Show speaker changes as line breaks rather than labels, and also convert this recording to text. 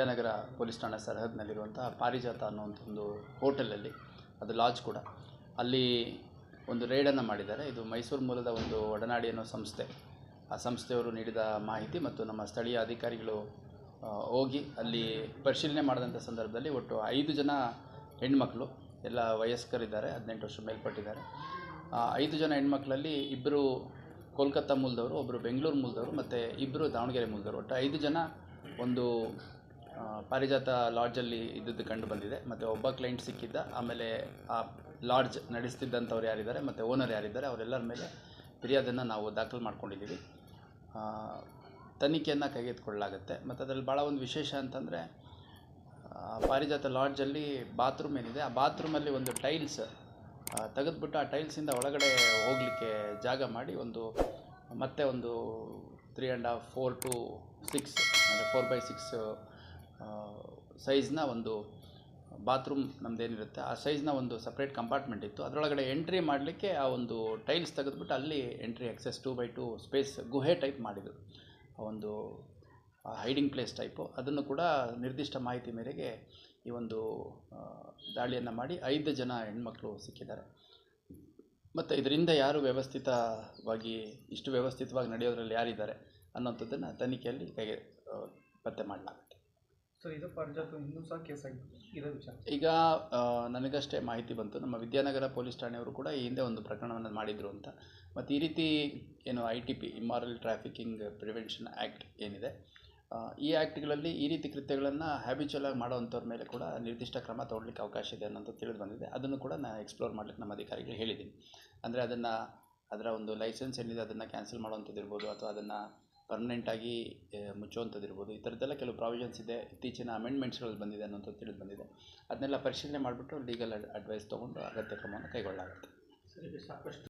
Vidyanagar police ಠಾಣೆ ಸರಹದ್ನಲ್ಲಿರುವಂತಹ ಪಾರಿಜಾತ ಅನ್ನುವಂಥ ಒಂದು ಹೋಟೆಲಲ್ಲಿ, ಅದು ಲಾಡ್ಜ್ ಕೂಡ. ಅಲ್ಲಿ ಒಂದು ರೇಡನ್ನು ಮಾಡಿದ್ದಾರೆ. ಇದು ಮೈಸೂರು ಮೂಲದ ಒಂದು ಒಡನಾಡಿ ಅನ್ನೋ ಸಂಸ್ಥೆ. ಆ ಸಂಸ್ಥೆಯವರು ನೀಡಿದ ಮಾಹಿತಿ ಮತ್ತು ನಮ್ಮ ಸ್ಥಳೀಯ ಅಧಿಕಾರಿಗಳು ಹೋಗಿ ಅಲ್ಲಿ ಪರಿಶೀಲನೆ ಮಾಡಿದಂಥ ಸಂದರ್ಭದಲ್ಲಿ ಒಟ್ಟು ಐದು ಜನ ಹೆಣ್ಮಕ್ಳು, ಎಲ್ಲ ವಯಸ್ಕರಿದ್ದಾರೆ, ಹದಿನೆಂಟು ವರ್ಷ ಮೇಲ್ಪಟ್ಟಿದ್ದಾರೆ. ಐದು ಜನ ಹೆಣ್ಮಕ್ಳಲ್ಲಿ ಇಬ್ಬರು ಕೋಲ್ಕತ್ತಾ ಮೂಲದವರು ಒಬ್ಬರು ಬೆಂಗಳೂರು ಮೂಲದವರು, ಮತ್ತು ಇಬ್ಬರು ದಾವಣಗೆರೆ ಮೂಲದವರು. ಒಟ್ಟು ಐದು ಜನ ಒಂದು ಪಾರಿಜಾತ ಲಾಡ್ಜಲ್ಲಿ ಇದ್ದದ್ದು ಕಂಡು ಬಂದಿದೆ. ಮತ್ತು ಒಬ್ಬ ಕ್ಲೈಂಟ್ ಸಿಕ್ಕಿದ್ದ, ಆಮೇಲೆ ಆ ಲಾಡ್ಜ್ ನಡೆಸ್ತಿದ್ದಂಥವ್ರು ಯಾರಿದ್ದಾರೆ, ಮತ್ತು ಓನರ್ ಯಾರಿದ್ದಾರೆ, ಅವರೆಲ್ಲರ ಮೇಲೆ ಫಿರ್ಯಾದನ್ನು ನಾವು ದಾಖಲು ಮಾಡ್ಕೊಂಡಿದ್ದೀವಿ. ತನಿಖೆಯನ್ನು ಕೈಗೆತ್ತಿಕೊಳ್ಳಲಾಗುತ್ತೆ. ಮತ್ತು ಅದರಲ್ಲಿ ಭಾಳ ಒಂದು ವಿಶೇಷ ಅಂತಂದರೆ ಪಾರಿಜಾತ ಲಾಡ್ಜಲ್ಲಿ ಬಾತ್ರೂಮ್ ಏನಿದೆ, ಆ ಬಾತ್ರೂಮಲ್ಲಿ ಒಂದು ಟೈಲ್ಸ್ ತೆಗೆದುಬಿಟ್ಟು ಆ ಟೈಲ್ಸಿಂದ ಒಳಗಡೆ ಹೋಗಲಿಕ್ಕೆ ಜಾಗ ಮಾಡಿ ಒಂದು, ಮತ್ತೆ ಒಂದು three and half four to six ಅಂದರೆ ಫೋರ್ ಬೈ ಸಿಕ್ಸ್ ಸೈಜ್ನ ಒಂದು ಬಾತ್ರೂಮ್ ನಮ್ಮದೇನಿರುತ್ತೆ ಆ ಸೈಜ್ನ ಒಂದು ಸಪ್ರೇಟ್ ಕಂಪಾರ್ಟ್ಮೆಂಟ್ ಇತ್ತು. ಅದರೊಳಗಡೆ ಎಂಟ್ರಿ ಮಾಡಲಿಕ್ಕೆ ಆ ಒಂದು ಟೈಲ್ಸ್ ತೆಗೆದುಬಿಟ್ಟು ಅಲ್ಲಿ entry access two by two space ಗುಹೆ ಟೈಪ್ ಮಾಡಿದರು. ಆ ಒಂದು ಹೈಡಿಂಗ್ ಪ್ಲೇಸ್ ಟೈಪು ಅದನ್ನು ಕೂಡ ನಿರ್ದಿಷ್ಟ ಮಾಹಿತಿ ಮೇರೆಗೆ ಈ ಒಂದು ದಾಳಿಯನ್ನು ಮಾಡಿ ಐದು ಜನ ಹೆಣ್ಮಕ್ಳು ಸಿಕ್ಕಿದ್ದಾರೆ. ಮತ್ತು ಇದರಿಂದ ಯಾರು ವ್ಯವಸ್ಥಿತವಾಗಿ, ಇಷ್ಟು ವ್ಯವಸ್ಥಿತವಾಗಿ ನಡೆಯೋದ್ರಲ್ಲಿ ಯಾರಿದ್ದಾರೆ ಅನ್ನೋಂಥದ್ದನ್ನು ತನಿಖೆಯಲ್ಲಿ ಕೈಗೆ ಪತ್ತೆ ಮಾಡಲಾಗುತ್ತೆ.
ಇದು ಇನ್ನೂ ಕೇಸ್
ಈಗ ನನಗಷ್ಟೇ ಮಾಹಿತಿ ಬಂತು. ನಮ್ಮ ವಿದ್ಯಾನಗರ ಪೊಲೀಸ್ ಠಾಣೆಯವರು ಕೂಡ ಈ ಹಿಂದೆ ಒಂದು ಪ್ರಕರಣವನ್ನು ಮಾಡಿದರು ಅಂತ. ಮತ್ತು ಈ ರೀತಿ ಏನು I T P immoral trafficking prevention act ಏನಿದೆ ಈ ಆ್ಯಕ್ಟ್ಗಳಲ್ಲಿ ಈ ರೀತಿ ಕೃತ್ಯಗಳನ್ನು ಹ್ಯಾಬಿಚುವಲ್ ಆಗಿ ಮಾಡೋವಂಥವ್ರ ಮೇಲೆ ಕೂಡ ನಿರ್ದಿಷ್ಟ ಕ್ರಮ ತಗೊಳ್ಳಿಕ್ಕೆ ಅವಕಾಶ ಇದೆ ಅನ್ನೋದು ತಿಳಿದು ಬಂದಿದೆ. ಅದನ್ನು ಕೂಡ ನಾನು ಎಕ್ಸ್ಪ್ಲೋರ್ ಮಾಡ್ಲಿಕ್ಕೆ ನಮ್ಮ ಅಧಿಕಾರಿಗಳು ಹೇಳಿದ್ದೀನಿ. ಅಂದರೆ ಅದನ್ನು, ಅದರ ಒಂದು ಲೈಸೆನ್ಸ್ ಏನಿದೆ, ಅದನ್ನು ಕ್ಯಾನ್ಸಲ್ ಮಾಡುವಂಥದ್ದು ಇರ್ಬೋದು ಅಥವಾ ಅದನ್ನು ಪರ್ಮನೆಂಟಾಗಿ ಮುಚ್ಚುವಂಥದ್ದು ಇರ್ಬೋದು. ಈ ಥರದ್ದೆಲ್ಲ ಕೆಲವು ಪ್ರಾವಿಷನ್ಸ್ ಇದೆ. ಇತ್ತೀಚಿನ ಅಮೆಂಡ್ಮೆಂಟ್ಸ್ಗಳು ಬಂದಿದೆ ಅನ್ನೋಂಥದ್ದು ತಿಳಿದು ಬಂದಿದೆ ಅದನ್ನೆಲ್ಲ ಪರಿಶೀಲನೆ ಮಾಡಿಬಿಟ್ಟು ಲೀಗಲ್ ಅಡ್ವೈಸ್ ತೊಗೊಂಡು ಅಗತ್ಯ ಕ್ರಮವನ್ನು ಕೈಗೊಳ್ಳಲಾಗುತ್ತೆ.
ಸರ್ ಸಾಕಷ್ಟು